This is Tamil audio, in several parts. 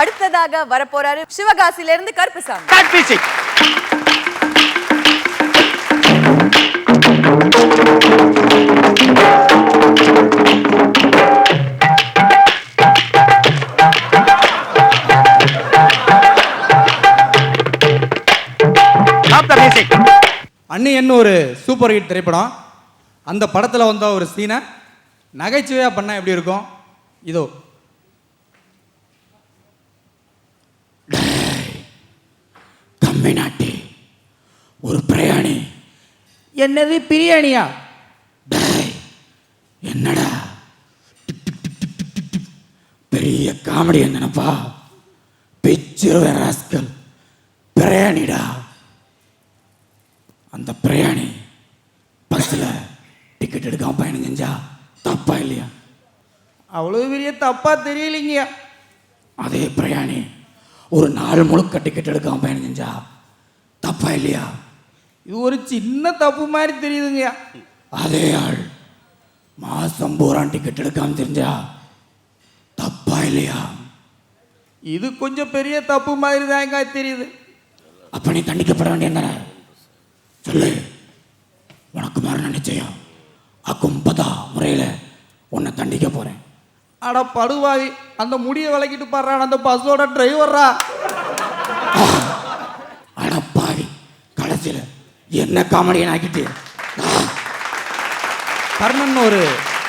அடுத்ததாக வரப்போறாரு சிவகாசியில இருந்து கருப்புசாமி music. அன்னியன்னு ஒரு சூப்பர் ஹிட் திரைப்படம். அந்த படத்தில் வந்த ஒரு சீனை நகைச்சுவையாக பண்ணால் எப்படி இருக்கும்? இதோ தமிழ்நாட்டி ஒரு பிரயாணி. என்னது பிரியாணியா? என்னடா. பெரிய காமெடி என்னப்பா பிச்சிருவேன் ராஸ்கல். பிரயாணிடா. அந்த பிரயாணி பஸ்ஸில் டிக்கெட் எடுக்காம பயணம் செஞ்சா தப்பா இல்லையா? அவ்வளோ பெரிய தப்பாக தெரியலைங்கய்யா அதே பிரயாணி ஒரு நாள் முழுக்க டிக்கெட் எடுக்காம பயணம் செஞ்சா தப்பா இல்லையா? இது ஒரு சின்ன தப்பு மாதிரி தெரியுதுங்கய்யா. அதே ஆள் மாசம் பூரா டிக்கெட் எடுக்காம தெரிஞ்சா தப்பா இல்லையா? இது கொஞ்சம் பெரிய தப்பு மாதிரி தாங்க தெரியுது. அப்ப நீ தண்டிக்கப்பட வேண்டிய சொல்லு. உனக்கு மரண நிச்சயம். அக்கும்பதா முறையில் உன்னை தண்டிக்க போறேன். அட படுவாவி அந்த முடியை விளக்கிட்டு பாடுறான் அந்த பஸ்ஸோட டிரைவர்ரா கடைசியில் என்ன காமெடியன் ஆக்கிட்டு கர்ணன் ஒரு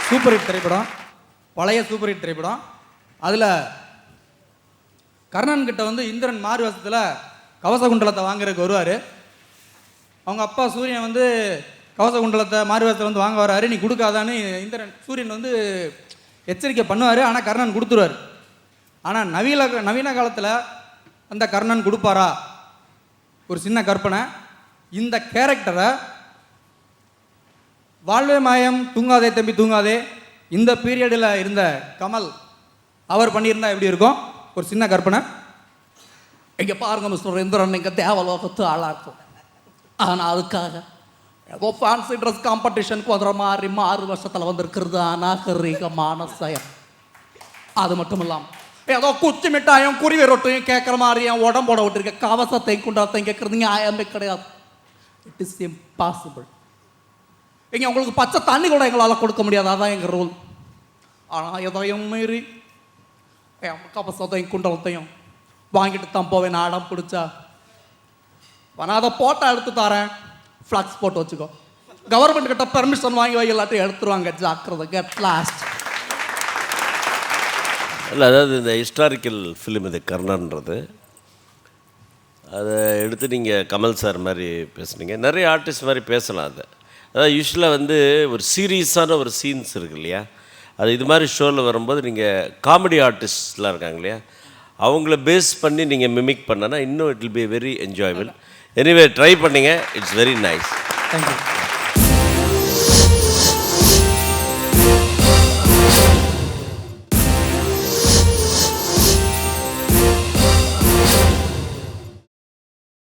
சூப்பர் ஹிட் திரைப்படம் பழைய சூப்பர் ஹிட் திரைப்படம். அதில் கர்ணன் கிட்ட வந்து இந்திரன் மாறு வருஷத்தில் கவச குண்டலத்தை வாங்குறதுக்கு வருவார். அவங்க அப்பா சூரியன் வந்து கவச குண்டலத்தை மாறு வருஷத்தில் வந்து வாங்க வராரு. நீ கொடுக்காதான்னு இந்திரன் சூரியன் வந்து எச்சரிக்கை பண்ணுவார். ஆனால் கர்ணன் கொடுத்துருவார். ஆனால் நவீன நவீன காலத்தில் அந்த கர்ணன் கொடுப்பாரா? ஒரு சின்ன கற்பனை. இந்த கேரக்டரை வாழ்வே மாயம் தூங்காதே தம்பி தூங்காதே. இந்த பீரியடில் இருந்த கமல் அவர் பண்ணியிருந்தா எப்படி இருக்கும்? ஒரு சின்ன கற்பனை. இங்கே பாருங்க மிஸ்டர் இந்திரன் இங்கே தேவலோகத்து ஆளாக இருக்கும் ஆனால் அதுக்காக ஏதோ ஃபேன்சி ட்ரெஸ் காம்படிஷனுக்கு வந்துற மாதிரி ஆறு வருஷத்தில் வந்திருக்கிறது அநாகரிகமான செயல். அது மட்டும் இல்லாமல் ஏதோ குச்சி மிட்டாயும் குருவி ரொட்டையும் கேட்குற மாதிரி என் உடம்போட விட்டுருக்க கவசத்தை குண்டாத்தையும் கேட்குறது ஆயமே கிடையாது. இட் இஸ் இம்பாசிபிள் இங்கே உங்களுக்கு பச்சை தண்ணி கூட எங்களால் கொடுக்க முடியாது. அதான் எங்கள் ரூல் ஆனால் எதையும் மீறி என் கவசத்தையும் குண்டலத்தையும் வாங்கிட்டு தான் போவேன். நான் அடம் பிடிச்சா. வேணா அதை போட்டோ எடுத்து தரேன். ஃப்ளக்ஸ் போட்டு வச்சுக்கோ. கவர்மெண்ட் கிட்ட பெர்மிஷன் வாங்கி வை எல்லாத்தையும் எடுத்துருவாங்க. ஜாக்கிரதை கெட் லாஸ்ட் இல்லை அதாவது இந்த ஹிஸ்டாரிக்கல் ஃபிலிம் இது கர்ணன்றது. அதை எடுத்து நீங்கள் கமல் சார் மாதிரி பேசுனீங்க. நிறைய ஆர்டிஸ்ட் மாதிரி பேசலாம் அதை. அதாவது யூஸ்வலாக வந்து ஒரு சீரியஸான ஒரு சீன்ஸ் இருக்கு இல்லையா? அது இது மாதிரி ஷோவில் வரும்போது நீங்கள் காமெடி ஆர்டிஸ்ட்லாம் இருக்காங்க இல்லையா? அவங்கள பேஸ் பண்ணி நீங்கள் மிமிக் பண்ணனா இன்னும் it will be very enjoyable anyway try பண்ணீங்க. It's very nice thank you